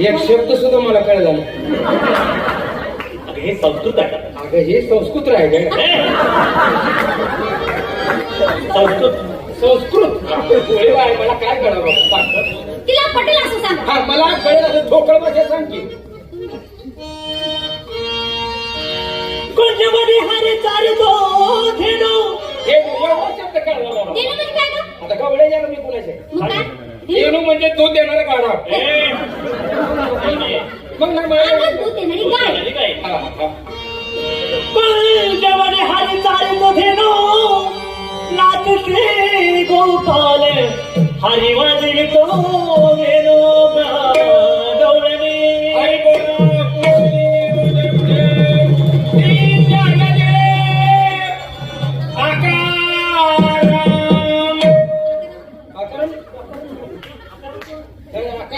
एक शब्द सुद्धा मला कळला नाही. अगं, हे संस्कृत आहे. अगं हे संस्कृत आहे? संस्कृत. संस्कृत. आहे मला काय कळलं सांग तिला पटेल असं सांगा. हा मला कळेल असं ठोकळ भाषा सांग की. कुंजवनी हरी चारी तो धेनु. हे एवढा शब्द कळला म्हणजे? आता कवळे जागा मी कुणाचे? येणू म्हणजे दूध देणारा गाढा ए, मग नाही आम्हाला मला- दूध देणारी गाय. कुंजवनी हरी चारी तो धेनु. नाच श्री गोपाल. हरी वाजवी तो वेणू అక్కడ